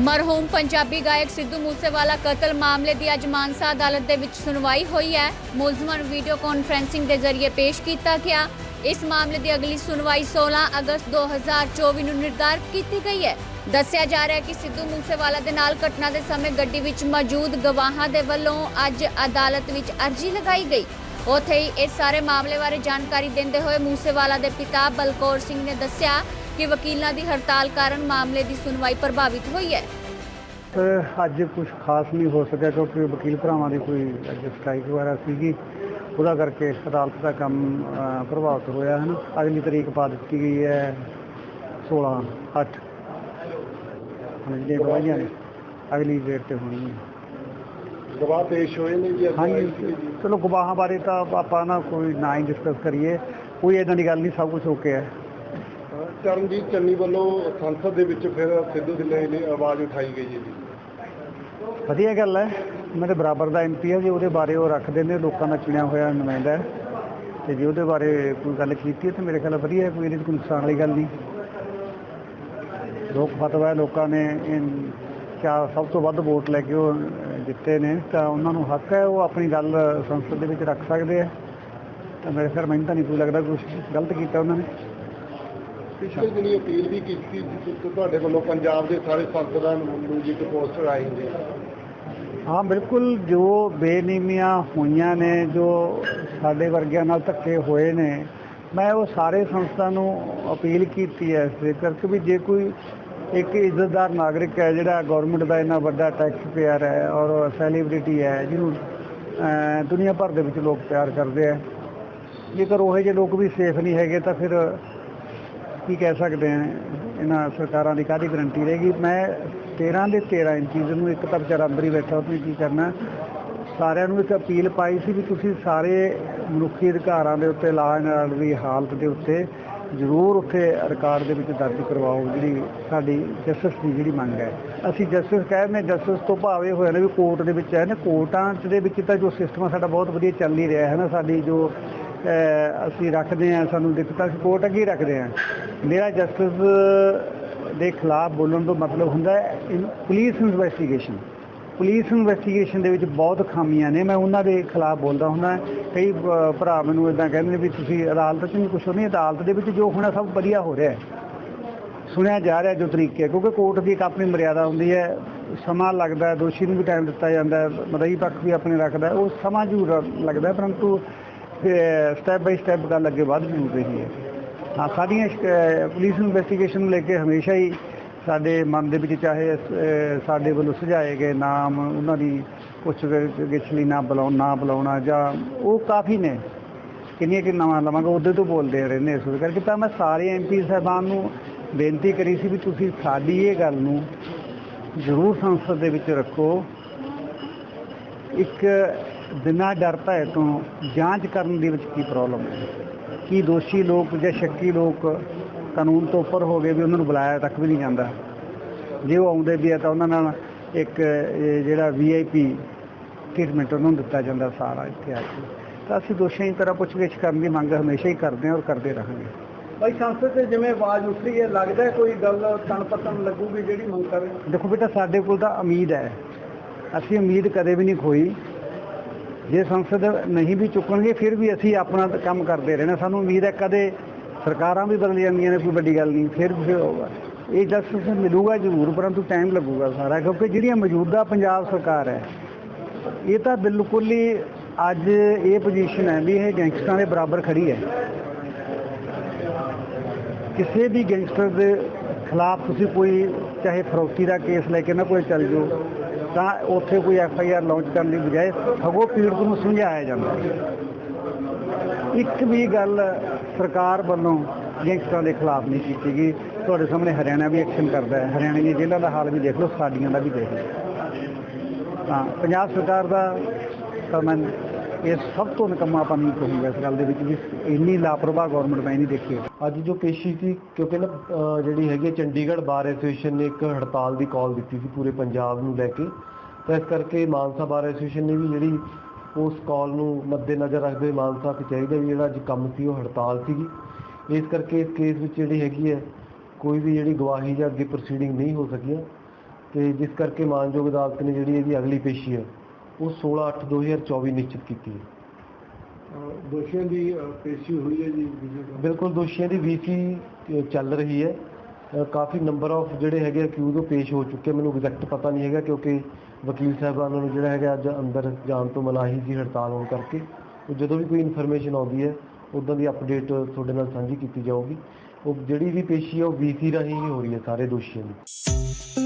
ਮਰਹੂਮ ਪੰਜਾਬੀ ਗਾਇਕ ਸਿੱਧੂ ਮੂਸੇਵਾਲਾ ਕਤਲ ਮਾਮਲੇ ਦੀ ਅੱਜ ਮਾਨਸਾ ਅਦਾਲਤ ਦੇ ਵਿੱਚ ਸੁਣਵਾਈ ਹੋਈ ਹੈ। ਮੁਲਜ਼ਮਾਂ ਨੂੰ ਵੀਡੀਓ ਕਾਨਫਰੈਂਸਿੰਗ ਦੇ ਜ਼ਰੀਏ ਪੇਸ਼ ਕੀਤਾ ਗਿਆ। ਇਸ ਮਾਮਲੇ ਦੀ ਅਗਲੀ ਸੁਣਵਾਈ 16 ਅਗਸਤ 2024 ਨੂੰ ਨਿਰਧਾਰਤ ਕੀਤੀ ਗਈ ਹੈ। ਦੱਸਿਆ ਜਾ ਰਿਹਾ ਹੈ ਕਿ ਸਿੱਧੂ ਮੂਸੇਵਾਲਾ ਦੇ ਨਾਲ ਘਟਨਾ ਦੇ ਸਮੇਂ ਗੱਡੀ ਵਿੱਚ ਮੌਜੂਦ ਗਵਾਹਾਂ ਦੇ ਵੱਲੋਂ ਅੱਜ ਅਦਾਲਤ ਵਿੱਚ ਅਰਜ਼ੀ ਲਗਾਈ ਗਈ। ਉੱਥੇ ਹੀ ਇਸ ਸਾਰੇ ਮਾਮਲੇ ਬਾਰੇ ਜਾਣਕਾਰੀ ਦਿੰਦੇ ਹੋਏ ਮੂਸੇਵਾਲਾ ਦੇ ਪਿਤਾ ਬਲਕੌਰ ਸਿੰਘ ਨੇ ਦੱਸਿਆ ਕਿ ਵਕੀਲਾਂ ਦੀ ਹੜਤਾਲ ਕਾਰਨ ਮਾਮਲੇ ਦੀ ਸੁਣਵਾਈ ਪ੍ਰਭਾਵਿਤ ਹੋਈ ਹੈ। ਅੱਜ ਕੁਝ ਖਾਸ ਨਹੀਂ ਹੋ ਸਕਿਆ ਕਿਉਂਕਿ ਵਕੀਲ ਭਰਾਵਾਂ ਦੀ ਕੋਈ ਅੱਜ ਸਟ੍ਰਾਈਕ ਵਗੈਰਾ ਸੀਗੀ। ਉਹਦਾ ਕਰਕੇ ਅਦਾਲਤ ਦਾ ਕੰਮ ਪ੍ਰਭਾਵਿਤ ਹੋਇਆ ਹੈ ਨਾ ਅਗਲੀ ਤਰੀਕ ਪਾ ਦਿੱਤੀ ਗਈ ਹੈ 16 8 ਹੁਣ ਜਿਹੜੇ ਗਵਾਹੀਆਂ ਨੇ ਅਗਲੀ ਡੇਟ ਤੇ ਹੋਣੀ ਹੈ ਗਵਾਹ ਪੇਸ਼ ਹੋਏ ਨੇ ਜੀ ਹਾਂਜੀ ਚਲੋ ਗਵਾਹਾਂ ਬਾਰੇ ਤਾਂ ਆਪਾਂ ਨਾ ਕੋਈ ਨਾ ਹੀ ਡਿਸਕਸ ਕਰੀਏ। ਕੋਈ ਇਦਾਂ ਦੀ ਗੱਲ ਨਹੀਂ ਸਭ ਕੁਝ ਓਕੇ ਹੈ। ਚਰਨਜੀਤ ਚੰਨੀ ਵੱਲੋਂ ਸੰਸਦ ਦੇ ਵਿੱਚ ਫਿਰ ਸਿੱਧੂ ਢਿੱਲੋਂ ਦੀ ਆਵਾਜ਼ ਉਠਾਈ ਗਈ ਹੈ ਜੀ। ਵਧੀਆ ਗੱਲ ਹੈ। ਮੇਰੇ ਬਰਾਬਰ ਦਾ ਐਮਪੀ ਹੈ ਜੇ ਉਹਦੇ ਬਾਰੇ ਉਹ ਰੱਖਦੇ ਨੇ ਲੋਕਾਂ ਦਾ ਚੁਣਿਆ ਹੋਇਆ ਨੁਮਾਇੰਦਾ ਤੇ ਜੇ ਉਹਦੇ ਬਾਰੇ ਕੋਈ ਗੱਲ ਕੀਤੀ ਹੈ ਤਾਂ ਮੇਰੇ ਖਿਆਲ ਵਧੀਆ ਕੋਈ ਇਹਦੇ ਕੋਈ ਨੁਕਸਾਨ ਵਾਲੀ ਗੱਲ ਨਹੀਂ। ਲੋਕ ਫਤਵਾ ਲੋਕਾਂ ਨੇ ਇਹ ਚਾਰ ਸਭ ਤੋਂ ਵੱਧ ਵੋਟ ਲੈ ਕੇ ਉਹ ਅਹ, ਜਿੱਤੇ ਨੇ ਤਾਂ ਉਹਨਾਂ ਨੂੰ ਹੱਕ ਹੈ ਉਹ ਆਪਣੀ ਗੱਲ ਸੰਸਦ ਦੇ ਵਿੱਚ ਰੱਖ ਸਕਦੇ ਆ ਤਾਂ ਮੇਰੇ ਖਿਆਲ ਮੈਨੂੰ ਤਾਂ ਨਹੀਂ ਕੋਈ ਲੱਗਦਾ ਕੁਝ ਗਲਤ ਕੀਤਾ ਉਹਨਾਂ ਨੇ। ਪਿਛਲੇ ਦਿਨੀ ਅਪੀਲ ਵੀ ਕੀਤੀ ਤੁਹਾਡੇ ਵੱਲੋਂ ਪੰਜਾਬ ਦੇ ਸਾਰੇ ਸੰਸਦਾਂ ਨੂੰ ਜੀ ਇੱਕ ਪੋਸਟਰ ਆਈ ਹੁੰਦੀ ਹਾਂ ਬਿਲਕੁਲ ਜੋ ਬੇਨੀਮੀਆਂ ਹੋਈਆਂ ਨੇ ਜੋ ਸਾਡੇ ਵਰਗਿਆਂ ਨਾਲ ਧੱਕੇ ਹੋਏ ਨੇ ਮੈਂ ਉਹ ਸਾਰੇ ਸੰਸਥਾ ਨੂੰ ਅਪੀਲ ਕੀਤੀ ਹੈ ਇਸ ਕਰਕੇ ਵੀ ਜੇ ਕੋਈ ਇੱਕ ਇੱਜ਼ਤਦਾਰ ਨਾਗਰਿਕ ਹੈ ਜਿਹੜਾ ਗਵਰਨਮੈਂਟ ਦਾ ਇੰਨਾ ਵੱਡਾ ਟੈਕਸ ਪੇਅਰ ਹੈ ਔਰ ਸੈਲੀਬ੍ਰਿਟੀ ਹੈ ਜਿਹਨੂੰ ਅਹ, ਦੁਨੀਆ ਭਰ ਦੇ ਵਿੱਚ ਲੋਕ ਪਿਆਰ ਕਰਦੇ ਆ ਜੇਕਰ ਉਹ ਜਿਹੇ ਲੋਕ ਵੀ ਸੇਫ ਨਹੀਂ ਹੈਗੇ ਤਾਂ ਫਿਰ ਕੀ ਕਹਿ ਸਕਦੇ ਆ, ਇਹਨਾਂ ਸਰਕਾਰਾਂ ਦੀ ਕਾਹਦੀ ਗਰੰਟੀ ਰਹੇਗੀ? ਮੈਂ 13 ਦੇ 13 ਇੰਚੀਜ਼ ਨੂੰ ਇੱਕ ਤਾਂ ਵਿਚਾਰਾ ਅੰਦਰ ਹੀ ਬੈਠਾ, ਉਹਨੇ ਕੀ ਕਰਨਾ? ਸਾਰਿਆਂ ਨੂੰ ਇੱਕ ਅਪੀਲ ਪਾਈ ਸੀ ਵੀ ਤੁਸੀਂ ਸਾਰੇ ਮਨੁੱਖੀ ਅਧਿਕਾਰਾਂ ਦੇ ਉੱਤੇ ਲਾ ਐਂਡ ਆਰਡਰ ਦੀ ਹਾਲਤ ਦੇ ਉੱਤੇ ਜ਼ਰੂਰ ਉੱਥੇ ਰਿਕਾਰਡ ਦੇ ਵਿੱਚ ਦਰਜ ਕਰਵਾਓ, ਜਿਹੜੀ ਸਾਡੀ ਜਸਟਿਸ ਦੀ ਜਿਹੜੀ ਮੰਗ ਹੈ। ਅਸੀਂ ਜਸਟਿਸ ਕਹਿੰਦੇ ਜਸਟਿਸ ਤੋਂ ਭਾਵੇਂ ਹੋਇਆ ਨੇ ਵੀ ਕੋਰਟ ਦੇ ਵਿੱਚ ਹੈ ਨਾ ਕੋਰਟਾਂ ਦੇ ਵਿੱਚ ਤਾਂ ਜੋ ਸਿਸਟਮ ਸਾਡਾ ਬਹੁਤ ਵਧੀਆ ਚੱਲ ਹੀ ਰਿਹਾ ਹੈ ਨਾ, ਸਾਡੀ ਜੋ ਅਸੀਂ ਰੱਖਦੇ ਹਾਂ, ਸਾਨੂੰ ਦਿੱਕਤਾਂ ਅਸੀਂ ਕੋਰਟ ਅੱਗੇ ਰੱਖਦੇ ਹਾਂ। ਮੇਰਾ ਜਸਟਿਸ ਦੇ ਖਿਲਾਫ ਬੋਲਣ ਤੋਂ ਮਤਲਬ ਹੁੰਦਾ ਹੈ ਪੁਲਿਸ ਇਨਵੈਸਟੀਗੇਸ਼ਨ। ਪੁਲਿਸ ਇਨਵੈਸਟੀਗੇਸ਼ਨ ਦੇ ਵਿੱਚ ਬਹੁਤ ਖਾਮੀਆਂ ਨੇ, ਮੈਂ ਉਹਨਾਂ ਦੇ ਖਿਲਾਫ ਬੋਲਦਾ ਹੁੰਦਾ ਕਈ ਭਰਾ ਮੈਨੂੰ ਇਦਾਂ ਕਹਿੰਦੇ ਨੇ ਵੀ ਤੁਸੀਂ ਅਦਾਲਤ 'ਚ ਨਹੀਂ ਕੁਛ ਨਹੀਂ, ਅਦਾਲਤ ਦੇ ਵਿੱਚ ਜੋ ਹੋਣਾ ਸਭ ਵਧੀਆ ਹੋ ਰਿਹਾ ਹੈ। ਸੁਣਿਆ ਜਾ ਰਿਹਾ ਜੋ ਤਰੀਕੇ ਕਿਉਂਕਿ ਕੋਰਟ ਦੀ ਇੱਕ ਆਪਣੀ ਮਰਿਆਦਾ ਹੁੰਦੀ ਹੈ, ਸਮਾਂ ਲੱਗਦਾ ਦੋਸ਼ੀ ਨੂੰ ਵੀ ਟਾਈਮ ਦਿੱਤਾ ਜਾਂਦਾ ਹੈ, ਮਦਈ ਪੱਖ ਵੀ ਆਪਣੇ ਰੱਖਦਾ ਉਹ ਸਮਾਂ ਜ਼ਰੂਰ ਲੱਗਦਾ ਪਰੰਤੂ ਸਟੈਪ ਬਾਈ ਸਟੈਪ ਗੱਲ ਅੱਗੇ ਵੱਧ ਜ਼ਰੂਰ ਰਹੀ ਹੈ। ਹਾਂ, ਸਾਡੀਆਂ ਪੁਲਿਸ ਇਨਵੈਸਟੀਗੇਸ਼ਨ ਨੂੰ ਲੈ ਕੇ ਹਮੇਸ਼ਾ ਹੀ ਸਾਡੇ ਮਨ ਦੇ ਵਿੱਚ ਚਾਹੇ ਸਾਡੇ ਵੱਲੋਂ ਸੁਝਾਏ ਗਏ ਨਾਮ, ਉਹਨਾਂ ਦੀ ਪੁੱਛ ਗਿੱਛ ਲਈ ਨਾ ਬੁਲਾਉਣ, ਨਾ ਬੁਲਾਉਣਾ ਜਾਂ ਉਹ ਕਾਫੀ ਨੇ। ਕਿੰਨੀਆਂ ਕਿ ਨਵਾਂ ਲਵਾਂਗਾ, ਉਹਦੇ ਤੋਂ ਬੋਲਦੇ ਰਹਿੰਦੇ ਇਸ ਕਰਕੇ। ਤਾਂ ਮੈਂ ਸਾਰੇ ਐਮਪੀ ਸਾਹਿਬਾਨ ਨੂੰ ਬੇਨਤੀ ਕਰੀ ਸੀ ਵੀ ਤੁਸੀਂ ਸਾਡੀ ਇਹ ਗੱਲ ਨੂੰ ਜ਼ਰੂਰ ਸੰਸਦ ਦੇ ਵਿੱਚ ਰੱਖੋ। ਇੱਕ ਬਿਨਾਂ ਡਰ ਭੈ ਤੋਂ ਜਾਂਚ ਕਰਨ ਦੇ ਵਿੱਚ ਕੀ ਪ੍ਰੋਬਲਮ ਹੈ? ਕੀ ਦੋਸ਼ੀ ਲੋਕ ਜਾਂ ਸ਼ੱਕੀ ਲੋਕ ਕਾਨੂੰਨ ਤੋਂ ਉੱਪਰ ਹੋ ਗਏ ਵੀ ਉਹਨਾਂ ਨੂੰ ਬੁਲਾਇਆ ਤੱਕ ਵੀ ਨਹੀਂ ਜਾਂਦਾ? ਜੇ ਉਹ ਆਉਂਦੇ ਵੀ ਆ ਤਾਂ ਉਹਨਾਂ ਨਾਲ ਇੱਕ ਜਿਹੜਾ ਵੀਆਈਪੀ ਟ੍ਰੀਟਮੈਂਟ ਉਹਨਾਂ ਨੂੰ ਦਿੱਤਾ ਜਾਂਦਾ ਸਾਰਾ ਇੱਥੇ ਆ ਕੇ। ਤਾਂ ਅਸੀਂ ਦੋਸ਼ੀਆਂ ਦੀ ਤਰ੍ਹਾਂ ਪੁੱਛਗਿੱਛ ਕਰਨ ਦੀ ਮੰਗ ਹਮੇਸ਼ਾ ਹੀ ਕਰਦੇ ਹਾਂ ਔਰ ਕਰਦੇ ਰਹਾਂਗੇ। ਭਾਈ ਸੰਸਦ ਤੇ ਜਿਵੇਂ ਆਵਾਜ਼ ਉੱਠ ਰਹੀ ਹੈ ਲੱਗਦਾ ਕੋਈ ਗੱਲ ਤਣ ਪਤਨ ਲੱਗੂਗੀ ਜਿਹੜੀ ਮੰਗ ਕਰ ਰਹੇ? ਦੇਖੋ ਬੇਟਾ ਸਾਡੇ ਕੋਲ ਤਾਂ ਉਮੀਦ ਹੈ। ਅਸੀਂ ਉਮੀਦ ਕਦੇ ਵੀ ਨਹੀਂ ਖੋਈ। ਜੇ ਸੰਸਦ ਨਹੀਂ ਵੀ ਚੁੱਕਣਗੇ, ਫਿਰ ਵੀ ਅਸੀਂ ਆਪਣਾ ਕੰਮ ਕਰਦੇ ਰਹਿਣਾ। ਸਾਨੂੰ ਉਮੀਦ ਹੈ ਕਦੇ ਸਰਕਾਰਾਂ ਵੀ ਬਦਲ ਜਾਂਦੀਆਂ ਨੇ, ਕੋਈ ਵੱਡੀ ਗੱਲ ਨਹੀਂ। ਫਿਰ ਵੀ ਹੋਊਗਾ ਇਹ ਜਸਟਿਸ ਮਿਲੂਗਾ ਜ਼ਰੂਰ, ਪਰੰਤੂ ਟਾਈਮ ਲੱਗੂਗਾ ਸਾਰਾ, ਕਿਉਂਕਿ ਜਿਹੜੀਆਂ ਮੌਜੂਦਾ ਪੰਜਾਬ ਸਰਕਾਰ ਹੈ, ਇਹ ਤਾਂ ਬਿਲਕੁਲ ਹੀ ਅੱਜ ਇਹ ਪੋਜੀਸ਼ਨ ਹੈ ਵੀ ਇਹ ਗੈਂਗਸਟਰਾਂ ਦੇ ਬਰਾਬਰ ਖੜੀ ਹੈ। ਕਿਸੇ ਵੀ ਗੈਂਗਸਟਰ ਦੇ ਖਿਲਾਫ ਤੁਸੀਂ ਕੋਈ, ਚਾਹੇ ਫਰੋਤੀ ਦਾ ਕੇਸ ਲੈ ਕੇ ਨਾ ਕੋਈ ਚੱਲ ਜਾਓ ਤਾਂ ਉੱਥੇ ਕੋਈ ਐਫ ਆਈ ਆਰ ਲਾਂਚ ਕਰਨ ਦੀ ਬਜਾਏ ਸਗੋਂ ਪੀੜਤ ਨੂੰ ਸਮਝਾਇਆ ਜਾਂਦਾ ਇੱਕ ਵੀ ਗੱਲ ਸਰਕਾਰ ਵੱਲੋਂ ਗੈਂਗਸਟਰਾਂ ਦੇ ਖਿਲਾਫ ਨਹੀਂ ਕੀਤੀ ਗਈ। ਤੁਹਾਡੇ ਸਾਹਮਣੇ ਹਰਿਆਣਾ ਵੀ ਐਕਸ਼ਨ ਕਰਦਾ ਹੈ। ਹਰਿਆਣਾ ਦੀ ਜੇਲ੍ਹਾਂ ਦਾ ਹਾਲ ਵੀ ਦੇਖ ਲਓ, ਸਾਡੀਆਂ ਦਾ ਵੀ ਦੇਖ ਲਓ। ਤਾਂ ਪੰਜਾਬ ਸਰਕਾਰ ਦਾ ਤਾਂ ਇਹ ਸਭ ਤੋਂ ਨਿਕੰਮਾ ਆਪਾਂ ਨਹੀਂ ਕਹੂੰਗਾ ਇਸ ਗੱਲ ਦੇ ਵਿੱਚ ਵੀ ਇੰਨੀ ਲਾਪਰਵਾਹ ਗਵਰਨਮੈਂਟ ਮੈਂ ਨਹੀਂ ਦੇਖੀ ਅੱਜ ਜੋ ਪੇਸ਼ੀ ਸੀ, ਕਿਉਂਕਿ ਨਾ, ਅਹ, ਜਿਹੜੀ ਹੈਗੀ ਹੈ ਚੰਡੀਗੜ੍ਹ ਬਾਰ ਐਸੋਸੀਏਸ਼ਨ ਨੇ ਇੱਕ ਹੜਤਾਲ ਦੀ ਕਾਲ ਦਿੱਤੀ ਸੀ ਪੂਰੇ ਪੰਜਾਬ ਨੂੰ ਲੈ ਕੇ। ਤਾਂ ਇਸ ਕਰਕੇ ਮਾਨਸਾ ਬਾਰ ਐਸੋਸੀਏਸ਼ਨ ਨੇ ਵੀ ਜਿਹੜੀ ਉਸ ਕਾਲ ਨੂੰ ਮੱਦੇਨਜ਼ਰ ਰੱਖਦੇ ਹੋਏ ਮਾਨਸਾ ਕਚਹਿਰੀ ਦਾ ਵੀ ਜਿਹੜਾ ਅੱਜ ਕੰਮ ਸੀ, ਉਹ ਹੜਤਾਲ ਸੀਗੀ। ਇਸ ਕਰਕੇ ਇਸ ਕੇਸ ਵਿੱਚ ਜਿਹੜੀ ਹੈਗੀ ਹੈ ਕੋਈ ਵੀ ਜਿਹੜੀ ਗਵਾਹੀ ਜਾਂ ਅੱਗੇ ਪ੍ਰੋਸੀਡਿੰਗ ਨਹੀਂ ਹੋ ਸਕੀਆਂ। ਤੇ ਜਿਸ ਕਰਕੇ ਮਾਨਯੋਗ ਅਦਾਲਤ ਨੇ ਜਿਹੜੀ ਇਹਦੀ ਅਗਲੀ ਪੇਸ਼ੀ ਹੈ ਉਹ 16/8/2024 ਨਿਸ਼ਚਿਤ ਕੀਤੀ ਹੈ। ਦੋਸ਼ੀਆਂ ਦੀ ਪੇਸ਼ੀ ਹੋਈ ਹੈ ਜੀ ਬਿਲਕੁਲ ਦੋਸ਼ੀਆਂ ਦੀ ਵੀਸੀ ਚੱਲ ਰਹੀ ਹੈ। ਕਾਫੀ ਨੰਬਰ ਆਫ ਜਿਹੜੇ ਹੈਗੇ ਅਕਿਊਜ਼ ਉਹ ਪੇਸ਼ ਹੋ ਚੁੱਕੇ ਮੈਨੂੰ ਐਗਜ਼ੈਕਟ ਪਤਾ ਨਹੀਂ ਹੈਗਾ ਕਿਉਂਕਿ ਵਕੀਲ ਸਾਹਿਬਾਨਾਂ ਨੂੰ ਜਿਹੜਾ ਹੈਗਾ ਅੱਜ ਅੰਦਰ ਜਾਣ ਤੋਂ ਮਨਾਹੀ ਸੀ ਹੜਤਾਲ ਹੋਣ ਕਰਕੇ ਉਹ ਜਦੋਂ ਵੀ ਕੋਈ ਇਨਫੋਰਮੇਸ਼ਨ ਆਉਂਦੀ ਹੈ ਉਦੋਂ ਦੀ ਅਪਡੇਟ ਤੁਹਾਡੇ ਨਾਲ ਸਾਂਝੀ ਕੀਤੀ ਜਾਊਗੀ। ਉਹ ਜਿਹੜੀ ਵੀ ਪੇਸ਼ੀ ਹੈ ਉਹ ਵੀਸੀ ਰਾਹੀਂ ਹੀ ਹੋ ਰਹੀ ਹੈ ਸਾਰੇ ਦੋਸ਼ੀਆਂ ਦੀ।